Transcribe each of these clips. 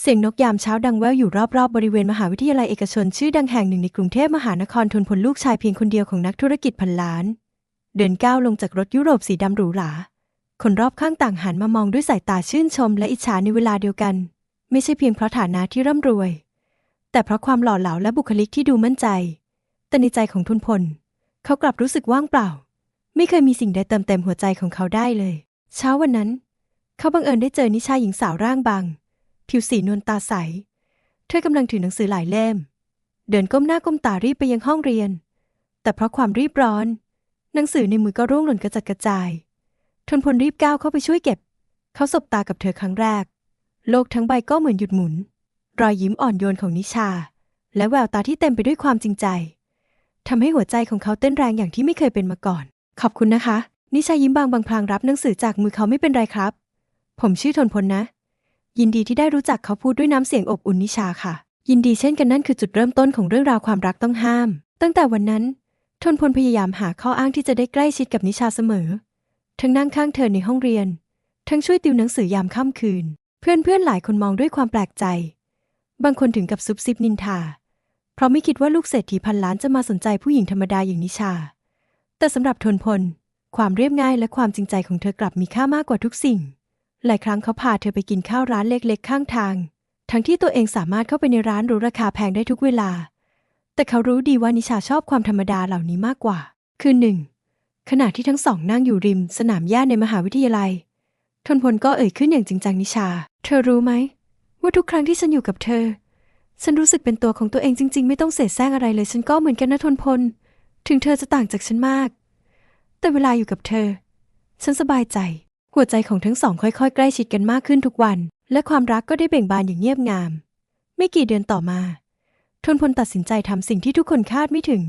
เสียงนกยามเช้าดังแว่วอยู่รอบๆบบริเวณมหาวิทยาลัยเอกชนชื่อดังแห่งหนึ่งในกรุงเทพมหานครทนพลลูกชายเพียงคนเดียวของนักธุรกิจพันล้าน เดินก้าวลงจากรถยุโรปสีดำหรูหรา คนรอบข้างต่างหันมามองด้วยสายตาชื่นชมและอิจฉาในเวลาเดียวกัน ไม่ใช่เพียงเพราะฐานะที่ร่ำรวย แต่เพราะความหล่อเหลาและบุคลิกที่ดูมั่นใจ แต่ในใจของทุนพล เขากลับรู้สึกว่างเปล่า ไม่เคยมีสิ่งใดเติมเต็มหัวใจของเขาได้เลย เช้าวันนั้น เขาบังเอิญได้เจอนิชาหญิงสาวร่างบาง ผิวสีนวลตาใส เธอกำลังถือหนังสือหลายเล่ม เดินก้มหน้าก้มตารีบไปยังห้องเรียน แต่เพราะความรีบร้อน หนังสือในมือก็ร่วงหล่นกระจัดกระจาย ทนพลรีบก้าวเข้าไปช่วยเก็บ เขาสบตากับเธอครั้งแรก โลกทั้งใบก็เหมือนหยุดหมุน รอยยิ้มอ่อนโยนของนิชา และแววตาที่เต็มไปด้วยความจริงใจทำให้หัวใจของเขาเต้นแรงอย่างที่ไม่เคยเป็นมาก่อน ขอบคุณนะคะ นิชายิ้มบางบางพลางรับหนังสือจากมือเขาไม่เป็นไรครับ ผมชื่อทนพลนะ ยินดีที่ได้รู้จักเขาพูดด้วยน้ำเสียงอบอุ่นนิชาค่ะ ยินดีเช่นกันนั่นคือจุดเริ่มต้นของเรื่องราวความรักต้องห้าม ตั้งแต่วันนั้น ทนพลพยายามหาข้ออ้างที่จะได้ใกล้ชิดกับนิชาเสมอ ทั้งนั่งข้างเธอในห้องเรียน ทั้งช่วยติวหนังสือยามค่ำคืน เพื่อนๆหลายคนมองด้วยความแปลกใจ บางคนถึงกับซุบซิบนินทา เพราะไม่คิดว่าลูกเศรษฐีพันล้านจะมาสนใจผู้หญิงธรรมดาอย่างนิชา แต่สำหรับทนพล ความเรียบง่ายและความจริงใจของเธอกลับมีค่ามากกว่าทุกสิ่ง หลายครั้งเขาพาเธอไปกินข้าวร้านเล็กๆ ข้างทาง ทั้งที่ตัวเองสามารถเข้าไปในร้านหรูราคาแพงได้ทุกเวลา แต่เขารู้ดีว่านิชาชอบความธรรมดาเหล่านี้มากกว่า คืนหนึ่งขณะที่ทั้งสองนั่งอยู่ริม สนามหญ้าในมหาวิทยาลัย ทนพลก็เอ่ยขึ้นอย่างจริงจังนิชา เธอรู้ไหม ว่าทุกครั้งที่ฉันอยู่กับเธอ ฉันรู้สึกเป็นตัวของตัวเองจริง ๆ ไม่ต้องเสแสร้งอะไรเลย ฉันก็เหมือนกันนะทนพล ถึงเธอจะต่างจากฉันมาก แต่เวลาอยู่กับเธอ ฉันสบายใจ หัวใจของทั้งสองค่อยๆ ใกล้ชิดกันมากขึ้นทุกวัน และความรักก็ได้เบ่งบานอย่างเงียบงาม ไม่กี่เดือนต่อมา ทนพลตัดสินใจทำสิ่งที่ทุกคนคาดไม่ถึง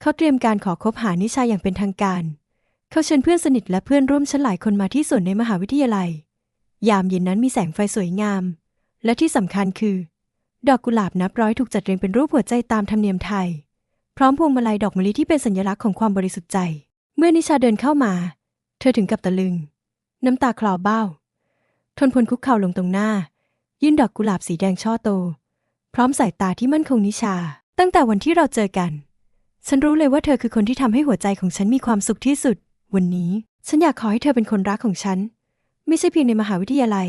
เขาเตรียมการขอคบหานิชาอย่างเป็นทางการ เขาเชิญเพื่อนสนิทและเพื่อนร่วมชั้นหลายคนมาที่สวนในมหาวิทยาลัย ยามเย็นนั้นมีแสงไฟสวยงาม และที่สำคัญคือ ดอกกุหลาบนับร้อยถูกจัดเรียงเป็นรูปหัวใจตามธรรมเนียมไทย พร้อมพวงมาลัยดอกมะลิที่เป็นสัญลักษณ์ของความบริสุทธิ์ใจ เมื่อนิชาเดินเข้ามา เธอถึงกับตะลึง น้ำตาคลอเบ้า ทนพลคุกเข่าลงตรงหน้า ยื่นดอกกุหลาบสีแดงช่อโต พร้อมสายตาที่มั่นคงนิชา ตั้งแต่วันที่เราเจอกัน ฉันรู้เลยว่าเธอคือคนที่ทำให้หัวใจของฉันมีความสุขที่สุด วันนี้ ฉันอยากขอให้เธอเป็นคนรักของฉัน ไม่ใช่เพียงในมหาวิทยาลัย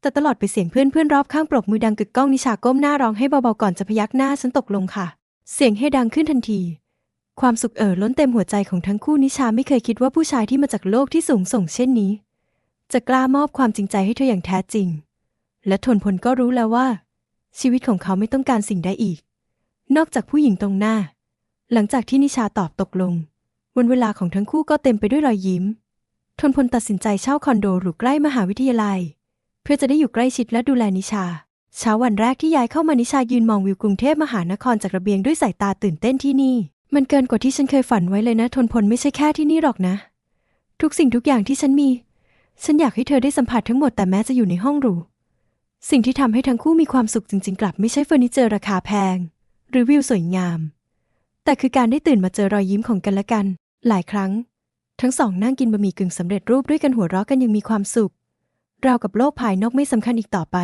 แต่ตลอดไปเสียงเพื่อนเพื่อนรอบข้างปรบมือดังกึกก้องนิชาก้มหน้าร้องให้เบาๆก่อนจะพยักหน้าฉันตกลงค่ะ เสียงให้ดังขึ้นทันที ความสุขเอ่อล้นเต็มหัวใจของทั้งคู่นิชาไม่เคยคิดว่าผู้ชายที่มาจากโลกที่สูงส่งเช่นนี้ จะกล้ามอบความจริงใจให้เธออย่างแท้จริง และทนพลก็รู้แล้วว่า ชีวิตของเขาไม่ต้องการสิ่งใดอีก นอกจากผู้หญิงตรงหน้า หลังจากที่นิชาตอบตกลงวันเวลาของทั้งคู่ก็เต็มไปด้วยรอยยิ้ม ทนพลตัดสินใจเช่าคอนโดหรูใกล้มหาวิทยาลัย เพื่อจะได้อยู่ใกล้ชิดและดูแลนิชา เช้าวันแรกที่ย้ายเข้ามานิชายืนมองวิวกรุงเทพมหานครจากระเบียงด้วยสายตาตื่นเต้นที่นี่ มันเกินกว่าที่ฉันเคยฝันไว้เลยนะ ทนพลไม่ใช่แค่ที่นี่หรอกนะ ทุกสิ่งทุกอย่างที่ฉันมี ฉันอยากให้เธอได้สัมผัสทั้งหมดแต่แม้จะอยู่ในห้องหรู สิ่งที่ทำให้ทั้งคู่มีความสุขจริง ๆ กลับ ไม่ใช่เฟอร์นิเจอร์ราคาแพง หรือวิวสวยงาม แต่คือการได้ตื่นมาเจอรอยยิ้มของกันและกัน หลายครั้ง ทั้งสองนั่งกินบะหมี่กึ่งสำเร็จรูปด้วยกันหัวเราะกันยังมีความสุขราวกับโลกภายนอกไม่สำคัญอีกต่อไป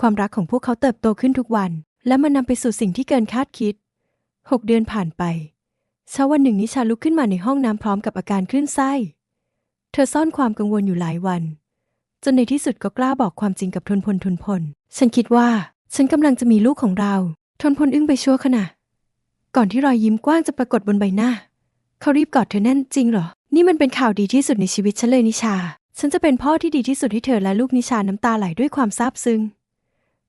ความรักของพวกเขาเติบโตขึ้นทุกวัน และมันนำไปสู่สิ่งที่เกินคาดคิด หกเดือนผ่านไปเช้าวันหนึ่งนิชาลุกขึ้นมาในห้องน้ำพร้อมกับอาการคลื่นไส้ เธอซ่อนความกังวลอยู่หลายวัน จนในที่สุดก็กล้าบอกความจริงกับทนพลทนพล ฉันคิดว่า ฉันกำลังจะมีลูกของเรา ทนพลอึ้งไปชั่วขณะ ก่อนที่รอยยิ้มกว้างจะปรากฏบนใบหน้า เขารีบกอดเธอแน่นจริงเหรอ นี่มันเป็นข่าวดีที่สุดในชีวิตฉันเลยนิชา ฉันจะเป็นพ่อที่ดีที่สุดให้เธอและลูกนิชาน้ำตาไหลด้วยความซาบซึ้ง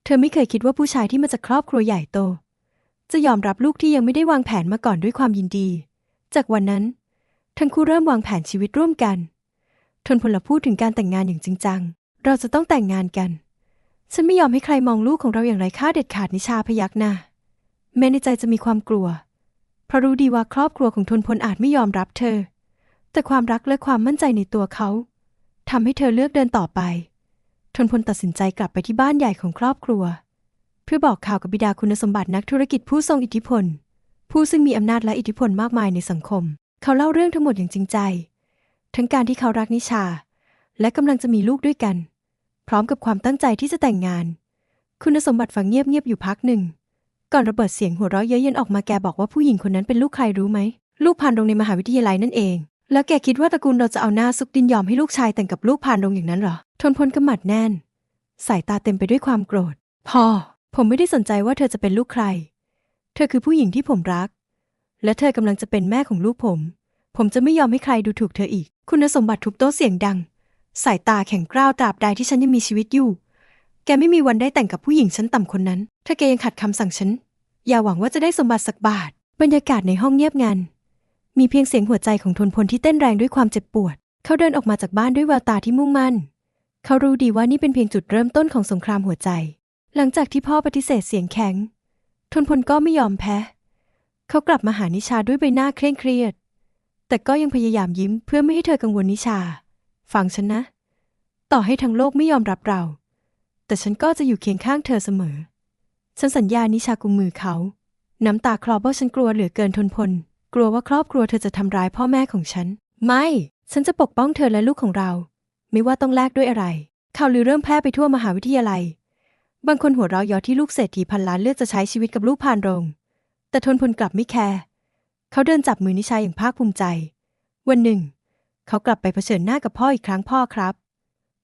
เธอไม่เคยคิดว่าผู้ชายที่มาจากครอบครัวใหญ่โต จะยอมรับลูกที่ยังไม่ได้วางแผนมาก่อนด้วยความยินดี จากวันนั้น ทั้งคู่เริ่มวางแผนชีวิตร่วมกัน ทนพลพูดถึงการแต่งงานอย่างจริงจัง เราจะต้องแต่งงานกัน ฉันไม่ยอมให้ใครมองลูกของเราอย่างไรค่าเด็ดขาดนิชาพยักหน้าแม้ในใจจะมีความกลัว เพราะรู้ดีว่าครอบครัวของทนพลอาจไม่ยอมรับเธอ แต่ความรักและความมั่นใจในตัวเขาทำให้เธอเลือกเดินต่อไป ทนพลตัดสินใจกลับไปที่บ้านใหญ่ของครอบครัว เพื่อบอกข่าวกับบิดาคุณสมบัตินักธุรกิจผู้ทรงอิทธิพล ผู้ซึ่งมีอำนาจและอิทธิพลมากมายในสังคม เขาเล่าเรื่องทั้งหมดอย่างจริงใจ ทั้งการที่เขารักนิชา และกำลังจะมีลูกด้วยกัน พร้อมกับความตั้งใจที่จะแต่งงาน คุณสมบัติฟังเงียบๆอยู่พักหนึ่ง ก่อนระเบิดเสียงหัวเราะเย้ยเย็นออกมาแกบอกว่าผู้หญิงคนนั้นเป็นลูกใครรู้ไหมลูกพานโรงในมหาวิทยาลัยนั่นเองแล้วแกคิดว่าตระกูลเราจะเอาหน้าซุกดินยอมให้ลูกชายแต่งกับลูกพานโรงอย่างนั้นเหรอ ทนพลกำหมัดแน่น สายตาเต็มไปด้วยความโกรธ พ่อ ผมไม่ได้สนใจว่าเธอจะเป็นลูกใคร เธอคือผู้หญิงที่ผมรัก และเธอกำลังจะเป็นแม่ของลูกผม ผมจะไม่ยอมให้ใครดูถูกเธออีก คุณสมบัติทุบโต๊ะเสียงดัง สายตาแข็งกร้าวตราบใดที่ฉันยังมีชีวิตอยู่ แกไม่มีวันได้แต่งกับผู้หญิงชั้นต่ำคนนั้น ถ้าแกยังขัดคำสั่งฉัน อย่าหวังว่าจะได้สมบัติสักบาท บรรยากาศในห้องเงียบงัน มีเพียงเสียงหัวใจของทนพลที่เต้นแรงด้วยความเจ็บปวด เขาเดินออกมาจากบ้านด้วยแววตาที่มุ่งมั่น เขารู้ดีว่านี่เป็นเพียงจุดเริ่มต้นของสงครามหัวใจ หลังจากที่พ่อปฏิเสธเสียงแข็ง ทนพลก็ไม่ยอมแพ้ เขากลับมาหานิชาด้วยใบหน้าเคร่งเครียด แต่ก็ยังพยายามยิ้มเพื่อไม่ให้เธอกังวลนิชา ฟังฉันนะ ต่อให้ทั้งโลกไม่ยอมรับเรา แต่ฉันก็จะอยู่เคียงข้างเธอเสมอ ฉันสัญญานิชากุมมือเขา น้ำตาคลอเพราะฉันกลัวเหลือเกินทนพล กลัวว่าครอบครัวเธอจะทำร้ายพ่อแม่ของฉัน ไม่ ฉันจะปกป้องเธอและลูกของเรา ไม่ว่าต้องแลกด้วยอะไร ข่าวลือเริ่มแพร่ไปทั่วมหาวิทยาลัย บางคนหัวเราะยาะที่ลูกเศรษฐีพันล้านเลือกจะใช้ชีวิตกับลูกพานโรง แต่ทนพลกลับไม่แคร์เขาเดินจับมือนิชาอย่างภาคภูมิใจ วันหนึ่ง เขากลับไปเผชิญหน้ากับพ่ออีกครั้งพ่อครับ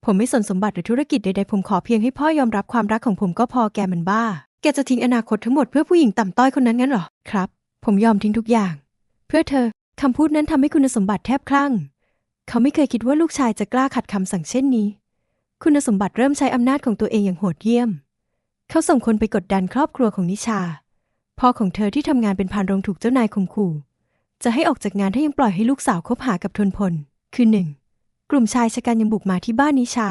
ผมไม่สนสมบัติหรือธุรกิจใดๆผมขอเพียงให้พ่อยอมรับความรักของผมก็พอแกมันบ้า แกจะทิ้งอนาคตทั้งหมดเพื่อผู้หญิงต่ำต้อยคนนั้นงั้นหรอครับ ผมยอมทิ้งทุกอย่าง เพื่อเธอคำพูดนั้นทำให้คุณสมบัติแทบคลั่ง เขาไม่เคยคิดว่าลูกชายจะกล้าขัดคำสั่งเช่นนี้ คุณสมบัติเริ่มใช้อำนาจของตัวเองอย่างโหดเยี่ยม เขาส่งคนไปกดดันครอบครัวของนิชา พ่อของเธอที่ทำงานเป็นพานโรงถูกเจ้านายข่มขู่ จะให้ออกจากงานถ้ายังปล่อยให้ลูกสาวคบหากับทนพล คือหนึ่งกลุ่มชายชะกันยังบุกมาที่บ้านนิชา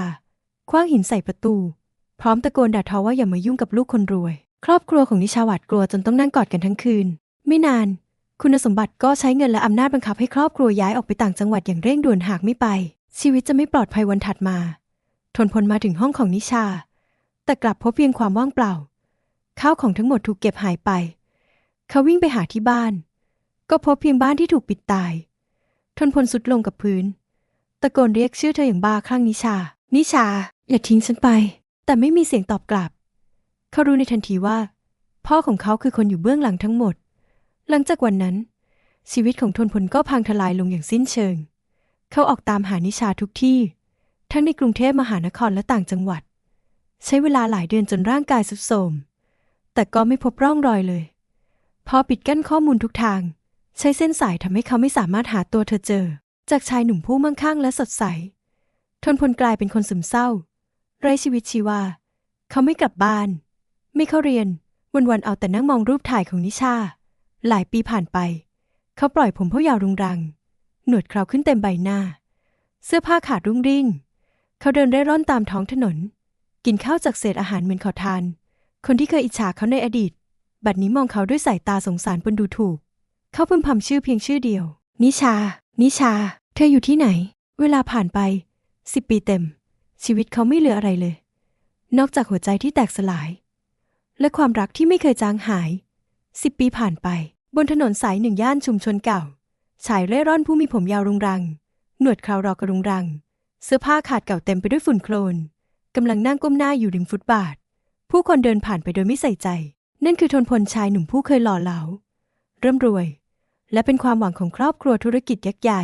คว้างหินใส่ประตู พร้อมตะโกนด่าทอว่าอย่ามายุ่งกับลูกคนรวย ครอบครัวของนิชาหวาดกลัวจนต้องนั่งกอดกันทั้งคืน ไม่นาน คุณสมบัติก็ใช้เงินและอำนาจบังคับให้ครอบครัวย้ายออกไปต่างจังหวัดอย่างเร่งด่วนหากไม่ไป ชีวิตจะไม่ปลอดภัยวันถัดมา ทนพลมาถึงห้องของนิชา แต่กลับพบเพียงความว่างเปล่า ข้าวของทั้งหมดถูกเก็บหายไป เขาวิ่งไปหาที่บ้าน ก็พบเพียงบ้านที่ถูกปิดตาย ทนพลสุดลงกับพื้น ตะโกนเรียกชื่อเธออย่างบ้าคลั่งนิชา นิชา อย่าทิ้งฉันไป แต่ไม่มีเสียงตอบกลับ เขารู้ในทันทีว่า พ่อของเขาคือคนอยู่เบื้องหลังทั้งหมด หลังจากวันนั้น ชีวิตของทนพลก็พังทลายลงอย่างสิ้นเชิง เขาออกตามหานิชาทุกที่ ทั้งในกรุงเทพมหานครและต่างจังหวัด ใช้เวลาหลายเดือนจนร่างกายสุดโทรมแต่ก็ไม่พบร่องรอยเลย พอปิดกั้นข้อมูลทุกทาง ใช้เส้นสายทำให้เขาไม่สามารถหาตัวเธอเจอ จากชายหนุ่มผู้มั่งคั่งและสดใส ทนพลกลายเป็นคนซึมเศร้า ไร้ชีวิตชีวา เขาไม่กลับบ้าน ไม่เข้าเรียน วันๆเอาแต่นั่งมองรูปถ่ายของนิชา หลายปีผ่านไป เขาปล่อยผมเผ้ายาวรุงรัง หนวดเคราขึ้นเต็มใบหน้า เสื้อผ้าขาดรุ่งริ่ง เขาเดินเร่ร่อนตามท้องถนน กินข้าวจากเศษอาหารเหมือนขอทาน คนที่เคยอิจฉาเขาในอดีต บัดนี้มองเขาด้วยสายตาสงสารปนดูถูก เขาพึมพำชื่อเพียงชื่อเดียว นิชา นิชา เธออยู่ที่ไหน เวลาผ่านไปสิบปีเต็ม ชีวิตเขาไม่เหลืออะไรเลย นอกจากหัวใจที่แตกสลาย และความรักที่ไม่เคยจางหายสิบปีผ่านไป บนถนนสายหนึ่งย่านชุมชนเก่า ชายเร่ร่อนผู้มีผมยาวรุงรัง หนวดเคราวรอกระรุงรัง เสื้อผ้าขาดเก่าเต็มไปด้วยฝุ่นโคลน กำลังนั่งก้มหน้าอยู่ริมฟุตบาท ผู้คนเดินผ่านไปโดยไม่ใส่ใจ นั่นคือทนพลชายหนุ่มผู้เคยหล่อเหลา เริ่มรวย และเป็นความหวังของครอบครัวธุรกิจยักษ์ใหญ่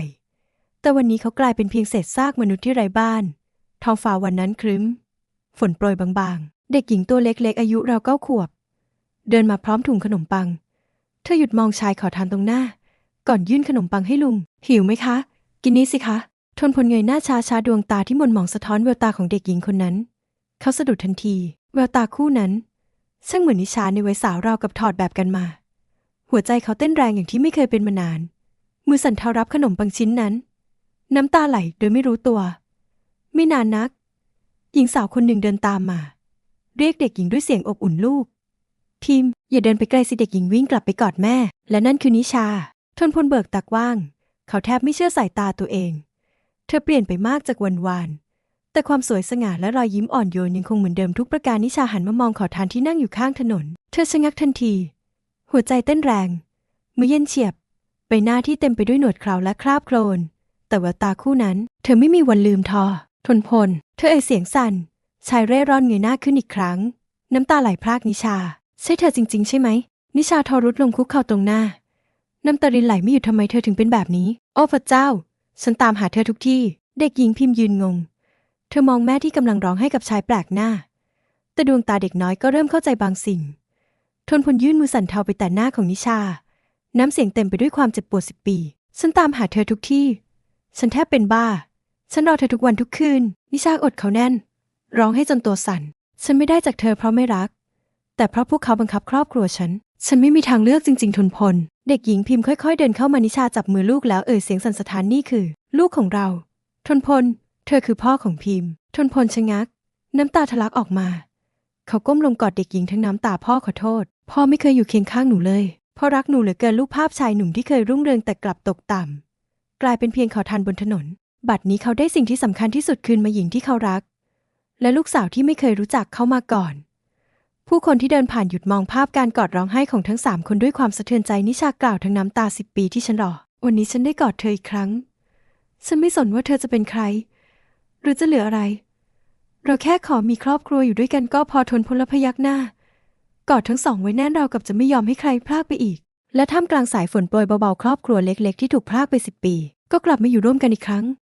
แต่วันนี้เขากลายเป็นเพียงเศษซากมนุษย์ที่ไร้บ้าน ท้องฟ้าวันนั้นครึ้ม ฝนโปรยบางๆ เด็กหญิงตัวเล็กๆ อายุราวเก้าขวบ เดินมาพร้อมถุงขนมปัง เธอหยุดมองชายขอทานตรงหน้า ก่อนยื่นขนมปังให้ลุง หิวไหมคะ กินนี้สิคะ ทนพลเงยหน้าช้าช้าดวงตาที่หมนหมองสะท้อนแววตาของเด็กหญิงคนนั้น เขาสะดุดทันทีแววตาคู่นั้นช่างเหมือนนิชาในวัยสาวราวกับถอดแบบกันมา หัวใจเขาเต้นแรงอย่างที่ไม่เคยเป็นมานาน มือสั่นเทารับขนมปังชิ้นนั้น น้ำตาไหลโดยไม่รู้ตัว ไม่นานนัก หญิงสาวคนหนึ่งเดินตามมา เรียกเด็กหญิงด้วยเสียงอบอุ่นลูก พิมอย่าเดินไปไกลสิเด็กหญิงวิ่งกลับไปกอดแม่ และนั่นคือนิชา ทนพลเบิกตากว้าง เขาแทบไม่เชื่อสายตาตัวเอง เธอเปลี่ยนไปมากจากวันวาน แต่ความสวยสง่าและรอยยิ้มอ่อนโยนยังคงเหมือนเดิมทุกประการนิชาหันมามองขอทานที่นั่งอยู่ข้างถนน เธอชะงักทันที หัวใจเต้นแรง มือเย็นเฉียบ ใบหน้าที่เต็มไปด้วยหนวดเคราและคราบโคลน แต่แววตาคู่นั้น เธอไม่มีวันลืมทอ ทนพล เธอเอ่ยเสียงสั่น ชายเร่ร่อนเงยหน้าขึ้นอีกครั้ง น้ำตาไหลพรากนิชา ใช่เธอจริง ๆ ใช่ไหม นิชาทอรุดลงคุกเข่าตรงหน้า น้ำตารินไหลไม่หยุดทำไมเธอถึงเป็นแบบนี้ โอ้พระเจ้า ฉันตามหาเธอทุกที่ เด็กหญิงพิมพ์ยืนงง เธอมองแม่ที่กำลังร้องให้กับชายแปลกหน้า แต่ดวงตาเด็กน้อยก็เริ่มเข้าใจบางสิ่ง ทนพลยื่นมือสั่นเทาไปแต่หน้าของนิชา น้ำเสียงเต็มไปด้วยความเจ็บปวดสิบปี ฉันตามหาเธอทุกที่ ฉันแทบเป็นบ้า ฉันรอเธอทุกวันทุกคืน นิชาอดเขาแน่น ร้องให้จนตัวสั่น ฉันไม่ได้จากเธอเพราะไม่รัก แต่เพราะพวกเขาบังคับครอบครัวฉัน ฉันไม่มีทางเลือกจริง ๆ ทนพล เด็กหญิงพิมพ์ค่อยๆ เดินเข้ามานิชาจับมือลูกแล้วเอ่ยเสียงสั่นสะท้านนี่คือ ลูกของเรา ทนพล เธอคือพ่อของพิมพ์ ทนพลชะงัก น้ำตาทะลักออกมา เขาก้มลงกอดเด็กหญิงทั้งน้ำตาพ่อขอโทษ พ่อไม่เคยอยู่เคียงข้างหนูเลยพ่อรักหนูเหลือเกินลูกภาพชายหนุ่มที่เคยรุ่งเรืองแต่กลับตกต่ำกลายเป็นเพียงขอทานบนถนน บัดนี้เขาได้สิ่งที่สำคัญที่สุดคืนมาหญิงที่เขารัก และลูกสาวที่ไม่เคยรู้จักเขามาก่อน ผู้คนที่เดินผ่านหยุดมองภาพการกอดร้องไห้ของทั้งสามคนด้วยความสะเทือนใจนิชากล่าวทั้งน้ำตาสิบปีที่ฉันรอ วันนี้ฉันได้กอดเธออีกครั้ง ฉันไม่สนว่าเธอจะเป็นใคร หรือจะเหลืออะไร เราแค่ขอมีครอบครัวอยู่ด้วยกันก็พอทนพลพยักหน้ากอดทั้งสองไว้แน่นเรากับจะไม่ยอมให้ใครพลากไปอีก และท่ามกลางสายฝนโปรยเบาๆ ครอบครัวเล็ก ๆ ที่ถูกพลากไปสิบปี ก็กลับมาอยู่ร่วมกันอีกครั้ง